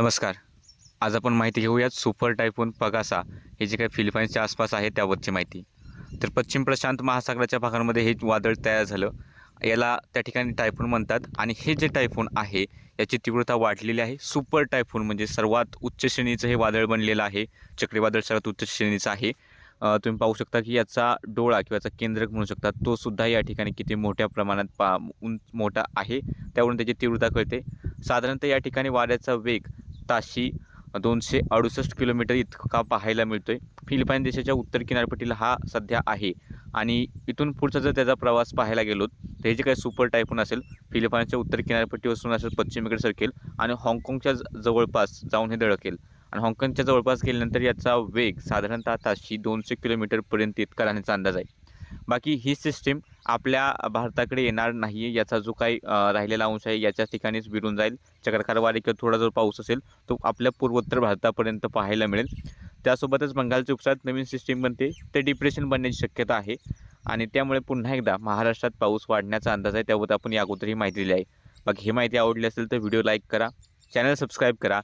नमस्कार. आज आपण माहिती घेऊयात सुपर टायफून पगासा. हे जे काही फिलिपाईन्सच्या आसपास आहे त्यावरची माहिती. तर पश्चिम प्रशांत महासागराच्या भागांमध्ये हे वादळ तयार झालं. याला त्या ठिकाणी टायफून म्हणतात. आणि हे जे टायफून आहे याची तीव्रता वाढलेली आहे. सुपर टायफून म्हणजे सर्वात उच्च श्रेणीचं हे वादळ बनलेलं आहे. चक्रीवादळ सर्वात उच्च श्रेणीचं आहे. तुम्ही पाहू शकता की याचा डोळा किंवा याचा केंद्रक म्हणू शकता तो सुद्धा या ठिकाणी किती मोठ्या प्रमाणात पा उंच मोठा आहे. त्यावरून त्याची तीव्रता कळते. साधारणतः या ठिकाणी वाऱ्याचा वेग ताशी दोनशे अडुसष्ट किलोमीटर इतका पाहायला मिळतो आहे फिलिपाईन देशाच्या उत्तर किनारपट्टीला हा सध्या आहे. आणि इथून पुढचा जर त्याचा प्रवास पाहायला गेलो तर हे जे काही सुपर टायफून असेल फिलिपाईनच्या उत्तर किनारपट्टीवरून असेल पश्चिमेकडे सरकेल आणि हाँगकाँगच्या ज- जवळपास जाऊन हे धडकेल. आणि हाँगकाँगच्या जवळपास गेल्यानंतर याचा वेग साधारणतः ताशी दोनशे किलोमीटरपर्यंत इतका राहण्याचा अंदाज आहे. बाकी ही सिस्टीम आपल्या भारताकडे येणार नाही आहे याचा जो काही राहिलेला अंश आहे याच्या ठिकाणीच विरून जाईल. चक्रकारवारे किंवा थोडा जर पाऊस असेल तो आपल्या पूर्वोत्तर भारतापर्यंत पाहायला मिळेल. त्यासोबतच बंगालच्या उपसात नवीन सिस्टीम बनते. ते डिप्रेशन बनण्याची शक्यता आहे. आणि त्यामुळे पुन्हा एकदा महाराष्ट्रात पाऊस वाढण्याचा अंदाज आहे. त्याबद्दल आपण या अगोदर ही माहिती दिली आहे. बाकी ही माहिती आवडली असेल तर व्हिडिओ लाईक करा. चॅनल सबस्क्राईब करा.